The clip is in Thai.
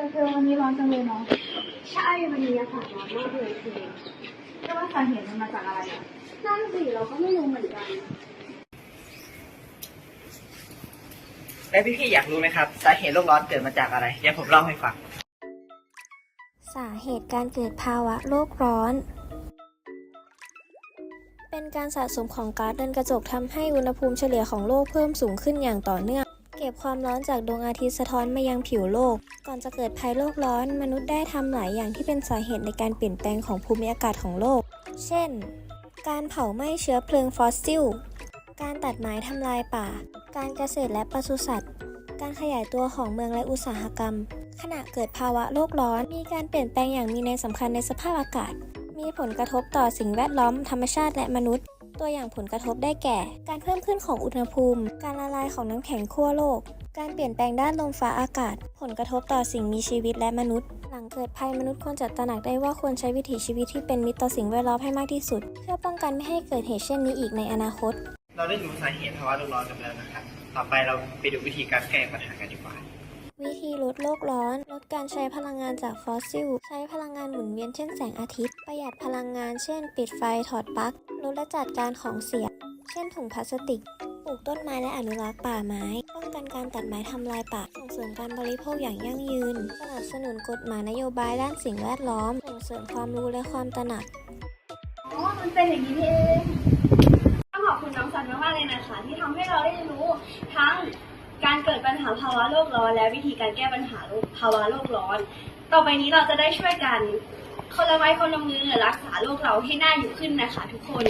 อเธอวันนี้ร้อนจังเลยเนาะใช่วันนี้อากาศร้อนมากเลยคือก็ว่าสาเหตุมันมาจากอะไรอะนั่นสิเราก็ไม่รู้เหมือนกัน แล้วพี่ๆอยากรู้ไหมครับ สาเหตุโลกร้อนเกิดมาจากอะไรเดี๋ยวผมเล่าให้ฟัง สาเหตุการเกิดภาวะโลกร้อน เป็นการสะสมของก๊าซเรือนกระจกทำให้อุณหภูมิเฉลี่ยของโลกเพิ่มสูงขึ้นอย่างต่อเนื่อง เก็บความร้อนจากดวงอาทิตย์สะท้อนมายังผิวโลก ก่อนจะเกิดภัยโลกร้อน มนุษย์ได้ทำหลายอย่างที่เป็นสาเหตุในการเปลี่ยนแปลงของภูมิอากาศของโลก เช่น การเผาไหม้เชื้อเพลิงฟอสซิล การตัดไม้ทำลายป่า การเกษตรและปศุสัตว์ การขยายตัวของเมืองและอุตสาหกรรม ขณะเกิดภาวะโลกร้อน มีการเปลี่ยนแปลงอย่างมีนัยสำคัญในสภาพอากาศ มีผลกระทบต่อสิ่งแวดล้อม ธรรมชาติและมนุษย์ ตัวอย่างผลกระทบได้แก่ การเพิ่มขึ้นของอุณหภูมิ การละลายของน้ำแข็งขั้วโลก การเปลี่ยนแปลงด้านลมฟ้าอากาศ ผลกระทบต่อสิ่งมีชีวิตและมนุษย์ หลังเกิดภัยมนุษย์ควรจะตระหนักได้ว่าควรใช้วิถีชีวิตที่เป็นมิตรต่อสิ่งแวดล้อมให้มากที่สุด เพื่อป้องกันไม่ให้เกิดเหตุเช่นนี้อีกในอนาคต เราได้รู้สาเหตุภาวะโลกร้อนกันแล้วนะครับ ต่อไปเราไปดูวิธีการแก้ปัญหากันดีกว่า วิธีลดโลกร้อน ลดการใช้พลังงานจากฟอสซิล ใช้พลังงานหมุนเวียนเช่นแสงอาทิตย์ ประหยัดพลังงานเช่น ปิดไฟถอดปลั๊ก ลดและจัดการของเสีย เช่นถุงพลาสติก ปลูกต้นไม้และอนุรักษ์ป่าไม้ ป้องกันการตัดไม้ทำลายป่า ส่งเสริมการบริโภคอย่างยั่งยืน สนับสนุนกฎหมายนโยบายด้านสิ่งแวดล้อม ส่งเสริมความรู้และความตระหนัก อ๋อ มันเป็นอย่างนี้เองขอบคุณน้องสันมากๆเลยนะคะ ที่ทำให้เราได้รู้ทั้งการเกิดปัญหา ภาวะโลกร้อนและวิธีการแก้ปัญหาภาวะโลกร้อน ต่อไปนี้เราจะได้ช่วยกันคนละไม้คนละมือรักษาโลกเราให้น่าอยู่ขึ้นนะคะทุกคน